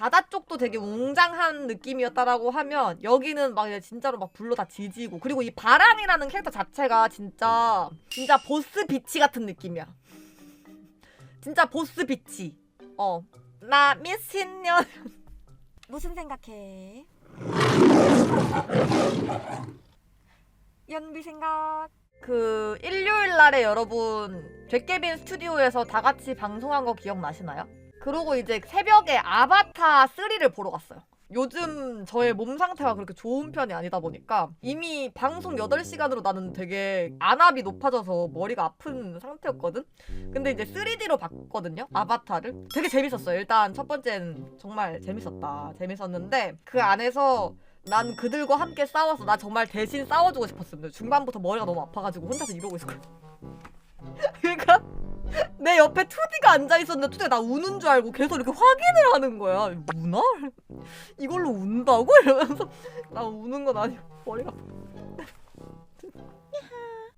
바다 쪽도 되게 웅장한 느낌이었다라고 하면 여기는 막 진짜로 막 불로 다 지지고 그리고 이 바람이라는 캐릭터 자체가 진짜 진짜 보스 비치 같은 느낌이야. 진짜 보스 비치. 어. 나 미친년. 무슨 생각해? 연비 생각. 그 일요일 날에 여러분 죄깨빈 스튜디오에서 다 같이 방송한 거 기억나시나요? 그러고 이제 새벽에 아바타 3를 보러 갔어요. 요즘 저의 몸 상태가 그렇게 좋은 편이 아니다 보니까 이미 방송 8시간으로 나는 되게 안압이 높아져서 머리가 아픈 상태였거든? 근데 이제 3D로 봤거든요? 아바타를. 되게 재밌었어요. 일단 첫 번째는 정말 재밌었다. 재밌었는데 그 안에서 난 그들과 함께 싸워서 나 정말 대신 싸워주고 싶었습니다. 중반부터 머리가 너무 아파가지고 혼자서 이러고 있었거든. 그러니까 내 옆에 투디가 앉아 있었는데 투디가 나 우는 줄 알고 계속 이렇게 확인을 하는 거야. 우나? 이걸로 운다고? 이러면서 나 우는 건 아니고 머리가.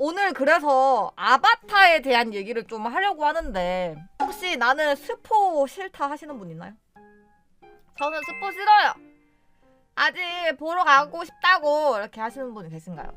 오늘 그래서 아바타에 대한 얘기를 좀 하려고 하는데 혹시 나는 스포 싫다 하시는 분 있나요? 저는 스포 싫어요. 아직 보러 가고 싶다고 이렇게 하시는 분이 계신가요?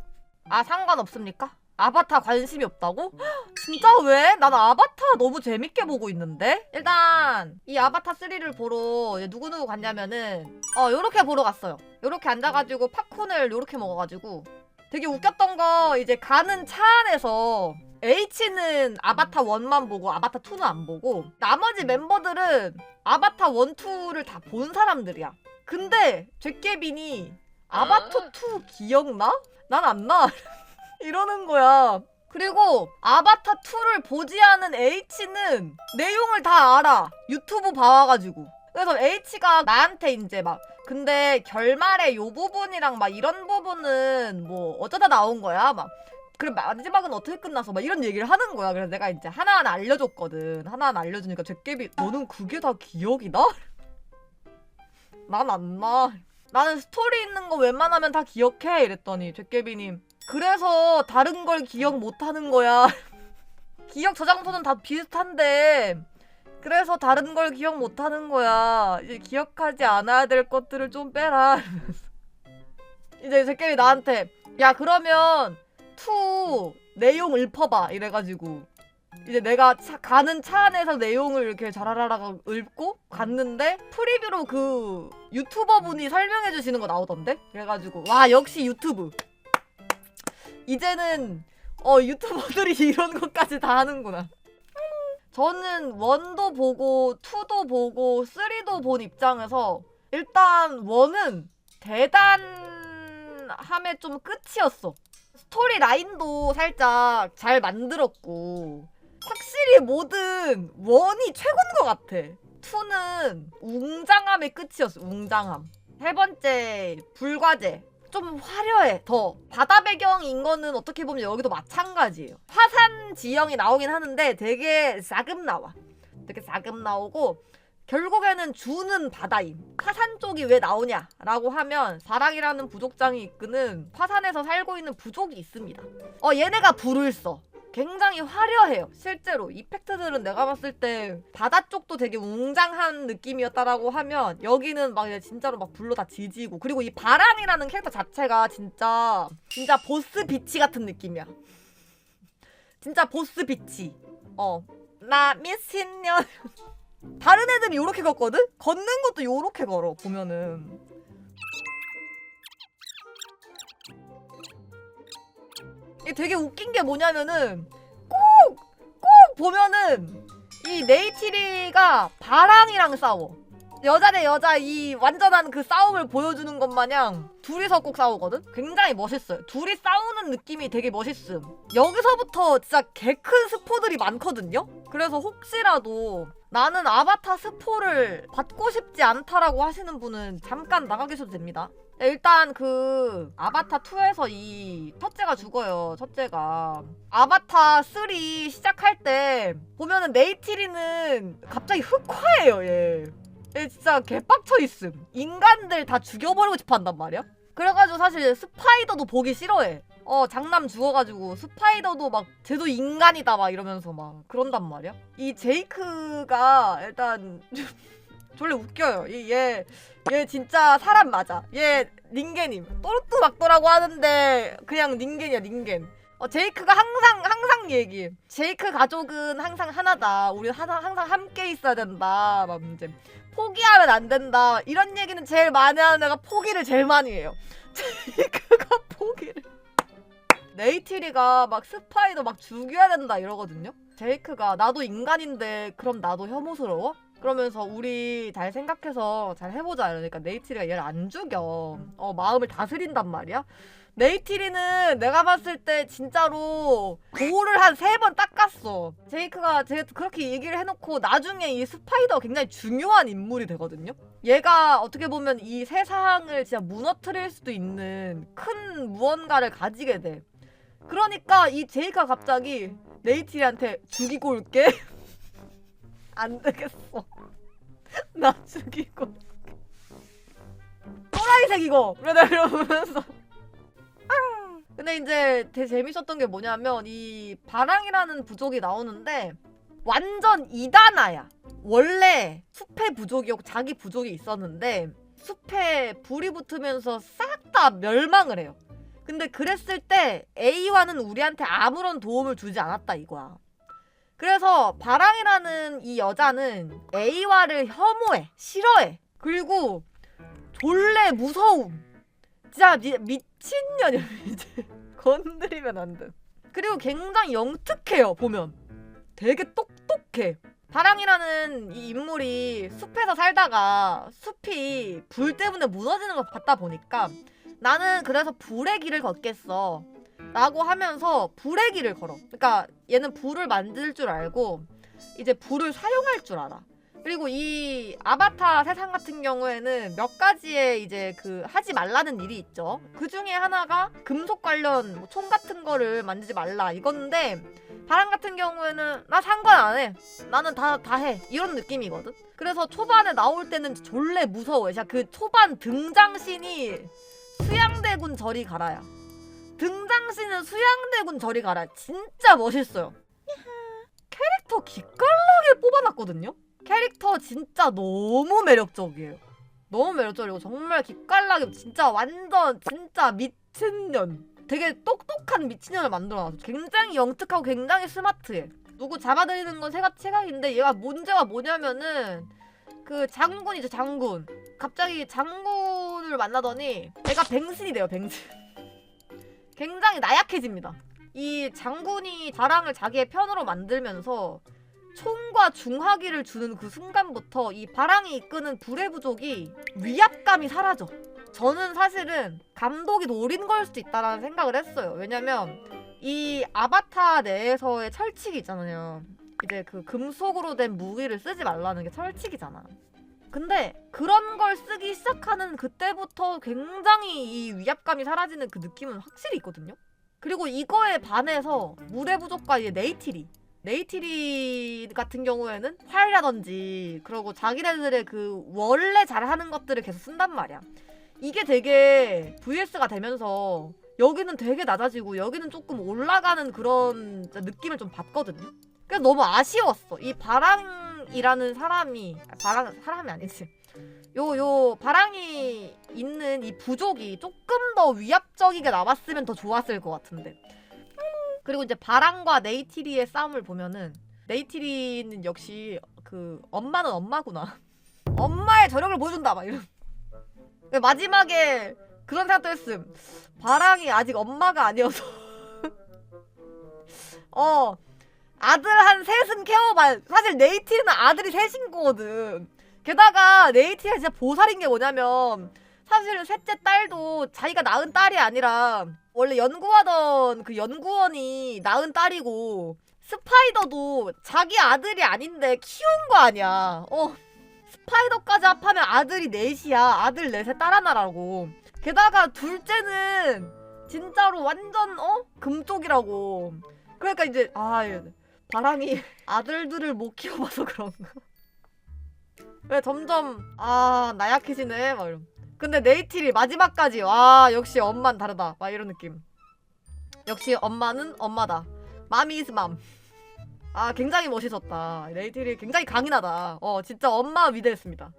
아 상관없습니까? 아바타 관심이 없다고? 진짜 왜? 나는 아바타 너무 재밌게 보고 있는데? 일단 이 아바타 3를 보러 누구누구 갔냐면은 어 요렇게 보러 갔어요 요렇게 앉아가지고 팝콘을 요렇게 먹어가지고 되게 웃겼던 거 이제 가는 차 안에서 H는 아바타 1만 보고 아바타 2는 안 보고 나머지 멤버들은 아바타 1, 2를 다 본 사람들이야 근데 제케빈이 아바타 2 기억나? 난 안 나. 이러는 거야. 그리고 아바타 2를 보지 않은 H는 내용을 다 알아. 유튜브 봐와가지고. 그래서 H가 나한테 이제 막 근데 결말에 요 부분이랑 막 이런 부분은 뭐 어쩌다 나온 거야. 막 그래 마지막은 어떻게 끝나서 막 이런 얘기를 하는 거야. 그래서 내가 이제 하나하나 알려줬거든. 하나하나 알려주니까 제깨비 너는 그게 다 기억이 나? 난 안 나. 나는 스토리 있는 거 웬만하면 다 기억해 이랬더니 제깨비님 그래서 다른 걸 기억 못 하는 거야. 기억 저장소는 다 비슷한데 그래서 다른 걸 기억 못 하는 거야. 이제 기억하지 않아야 될 것들을 좀 빼라. 이제 제깨비 나한테 야 그러면 투 내용 읊어봐 이래가지고 이제 내가 차- 가는 차 안에서 내용을 이렇게 자라라라 읊고 갔는데 프리뷰로 그 유튜버 분이 설명해 주시는 거 나오던데 그래가지고 와 역시 유튜브 이제는 어 유튜버들이 이런 것까지 다 하는구나 저는 원도 보고 투도 보고 쓰리도 본 입장에서 일단 원은 대단함의 좀 끝이었어 스토리 라인도 살짝 잘 만들었고 확실히 뭐든 원이 최고인 것 같아. 투는 웅장함의 끝이었어. 웅장함. 세 번째 불과제. 좀 화려해. 더 바다 배경인 거는 어떻게 보면 여기도 마찬가지예요. 화산 지형이 나오긴 하는데 되게 싸금 나와. 되게 싸금 나오고 결국에는 주는 바다임. 화산 쪽이 왜 나오냐라고 하면 사랑이라는 부족장이 이끄는 화산에서 살고 있는 부족이 있습니다. 어 얘네가 불을 써. 굉장히 화려해요. 실제로 이펙트들은 내가 봤을 때 바다 쪽도 되게 웅장한 느낌이었다라고 하면 여기는 막 진짜로 막 불로 다 지지고 그리고 이 바람이라는 캐릭터 자체가 진짜 진짜 보스 비치 같은 느낌이야. 진짜 보스 비치. 어. 나 미친년. 다른 애들이 요렇게 걷거든? 걷는 것도 요렇게 걸어 보면은 이게 되게 웃긴 게 뭐냐면은 꼭! 꼭 보면은 이 네이티리가 바랑이랑 싸워. 여자 대 여자 이 완전한 그 싸움을 보여주는 것 마냥 둘이서 꼭 싸우거든? 굉장히 멋있어요. 둘이 싸우는 느낌이 되게 멋있음. 여기서부터 진짜 개 큰 스포들이 많거든요? 그래서 혹시라도 나는 아바타 스포를 받고 싶지 않다라고 하시는 분은 잠깐 나가 계셔도 됩니다. 네, 일단 그 아바타 2에서 이 첫째가 죽어요. 첫째가 아바타 3 시작할 때 보면은 네이티리는 갑자기 흑화해요. 얘. 얘 진짜 개빡쳐 있음. 인간들 다 죽여버리고 싶어 한단 말이야. 그래가지고 사실 스파이더도 보기 싫어해. 어 장남 죽어가지고 스파이더도 막 쟤도 인간이다 막 이러면서 막 그런단 말이야. 이 제이크가 일단 졸래 웃겨요. 이- 얘, 얘 진짜 사람 맞아. 얘 닌겐임. 또르뚜 막도라고 하는데 그냥 닌겐이야 닌겐. 어, 제이크가 항상 항상 얘기. 제이크 가족은 항상 하나다. 우리 항상 항상 함께 있어야 된다. 막 이제 포기하면 안 된다. 이런 얘기는 제일 많이 하는 애가 포기를 제일 많이 해요. 제이크가 포기를. 네이티리가 막 스파이더 막 죽여야 된다 이러거든요. 제이크가 나도 인간인데 그럼 나도 혐오스러워? 그러면서 우리 잘 생각해서 잘 해보자 이러니까 네이티리가 얘를 안 죽여. 어 마음을 다스린단 말이야. 네이티리는 내가 봤을 때 진짜로 볼을 한 세 번 닦았어. 제이크가 제 그렇게 얘기를 해놓고 나중에 이 스파이더 굉장히 중요한 인물이 되거든요. 얘가 어떻게 보면 이 세상을 진짜 무너뜨릴 수도 있는 큰 무언가를 가지게 돼. 그러니까 이 제이크가 갑자기 네이티리한테 죽이고 올게. 안 되겠어. 나 죽이고. 또라이색 이거. 내가 이러면서. 근데 이제 되게 재밌었던 게 뭐냐면 이 바랑이라는 부족이 나오는데 완전 이단아야. 원래 숲의 부족이었고 자기 부족이 있었는데 숲에 불이 붙으면서 싹 다 멸망을 해요. 근데 그랬을 때 A와는 우리한테 아무런 도움을 주지 않았다 이거야. 그래서 바랑이라는 이 여자는 A와를 혐오해, 싫어해. 그리고 졸래 무서움. 진짜 미, 미친년이야 이제 건드리면 안 돼. 그리고 굉장히 영특해요 보면. 되게 똑똑해. 바랑이라는 이 인물이 숲에서 살다가 숲이 불 때문에 무너지는 걸 봤다 보니까 나는 그래서 불의 길을 걷겠어. 라고 하면서 불의 길을 걸어. 그러니까 얘는 불을 만들 줄 알고 이제 불을 사용할 줄 알아. 그리고 이 아바타 세상 같은 경우에는 몇 가지의 이제 그 하지 말라는 일이 있죠. 그 중에 하나가 금속 관련 뭐 총 같은 거를 만들지 말라 이건데 바람 같은 경우에는 나 상관 안 해. 나는 다 다 해. 이런 느낌이거든. 그래서 초반에 나올 때는 졸래 무서워요. 진짜 그 초반 등장신이 수양대군 저리 가라야. 등장신은 수양대군 저리 가라. 진짜 멋있어요. 캐릭터 기깔나게 뽑아놨거든요. 캐릭터 진짜 너무 매력적이에요. 너무 매력적이고 정말 기깔나게 진짜 완전 진짜 미친년. 되게 똑똑한 미친년을 만들어놨어. 굉장히 영특하고 굉장히 스마트해. 누구 잡아들이는 건 새가 체각인데 얘가 문제가 뭐냐면은 그 장군이죠 장군. 갑자기 장군을 만나더니 얘가 뱅신이 돼요 뱅신. 굉장히 나약해집니다. 이 장군이 자랑을 자기의 편으로 만들면서 총과 중화기를 주는 그 순간부터 이 바랑이 이끄는 불의 부족이 위압감이 사라져. 저는 사실은 감독이 노린 걸 수도 있다라는 생각을 했어요. 왜냐면 이 아바타 내에서의 철칙이 있잖아요. 이제 그 금속으로 된 무기를 쓰지 말라는 게 철칙이잖아. 근데 그런 걸 쓰기 시작하는 그때부터 굉장히 이 위압감이 사라지는 그 느낌은 확실히 있거든요. 그리고 이거에 반해서 물의 부족과 이제 네이티리 네이티리 같은 경우에는 활이라든지 그리고 자기네들의 그 원래 잘하는 것들을 계속 쓴단 말이야. 이게 되게 VS가 되면서 여기는 되게 낮아지고 여기는 조금 올라가는 그런 느낌을 좀 받거든요. 그래서 너무 아쉬웠어. 이 바 랑이라는 사람이 아, 바랑 사람이 아니지. 요 요 바랑이 있는 이 부족이 조금 더 위압적이게 나왔으면 더 좋았을 것 같은데. 그리고 이제 바랑과 네이티리의 싸움을 보면은 네이티리는 역시 그 엄마는 엄마구나. 엄마의 저력을 보여준다 막 이런. 마지막에 그런 생각도 했음. 바랑이 아직 엄마가 아니어서. 어. 아들 한 셋은 케어봐. 사실 네이티리는 아들이 셋인 거거든. 게다가 네이티리가 진짜 보살인 게 뭐냐면 사실 셋째 딸도 자기가 낳은 딸이 아니라 원래 연구하던 그 연구원이 낳은 딸이고 스파이더도 자기 아들이 아닌데 키운 거 아니야. 어. 스파이더까지 합하면 아들이 넷이야. 아들 넷에 딸 하나라고. 게다가 둘째는 진짜로 완전 어 금쪽이라고. 그러니까 이제 아 바람이 아들들을 못 키워봐서 그런가. 왜 점점 아 나약해지네 막 이런. 근데 네이티리 마지막까지 와 역시 엄마는 다르다 막 이런 느낌. 역시 엄마는 엄마다. 맘이 is 맘. 아 굉장히 멋있었다. 네이티리 굉장히 강인하다. 어 진짜 엄마 위대했습니다.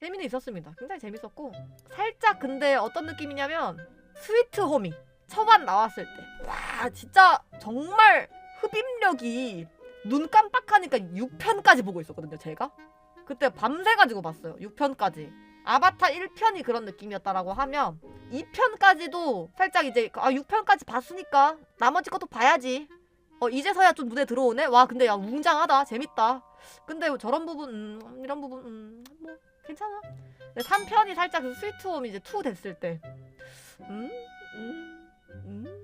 재미는 있었습니다. 굉장히 재밌었고 살짝 근데 어떤 느낌이냐면 스위트 호미 처음 나왔을 때 와 진짜 정말 흡입력이 눈 깜빡하니까 6편까지 보고 있었거든요 제가 그때 밤새 가지고 봤어요 6편까지 아바타 1편이 그런 느낌이었다라고 하면 2편까지도 살짝 이제 아 6편까지 봤으니까 나머지 것도 봐야지 어 이제서야 좀 눈에 들어오네 와 근데 야 웅장하다 재밌다 근데 뭐 저런 부분 음, 이런 부분 음, 뭐 괜찮아 근데 3편이 살짝 그 스위트홈 이제 2 됐을 때 음? 음? 음? 음?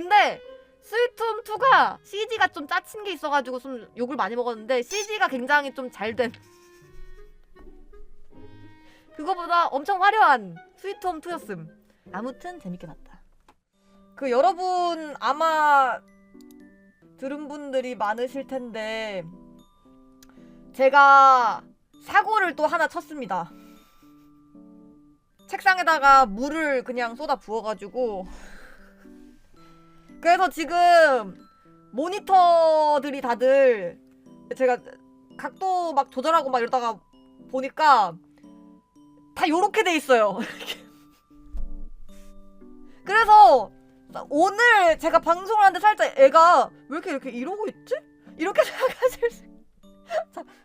근데 스위트홈 2가 CG가 좀 짜친 게 있어가지고 좀 욕을 많이 먹었는데 CG가 굉장히 좀 잘 된. 그거보다 엄청 화려한 스위트홈 2였음. 아무튼 재밌게 봤다. 그 여러분 아마 들은 분들이 많으실 텐데 제가 사고를 또 하나 쳤습니다. 책상에다가 물을 그냥 쏟아 부어가지고 그래서 지금 모니터들이 다들 제가 각도 막 조절하고 막 이러다가 보니까 다 요렇게 돼 있어요. 그래서 오늘 제가 방송을 하는데 살짝 애가 왜 이렇게 이렇게 이러고 있지? 이렇게 생각하실 수 자,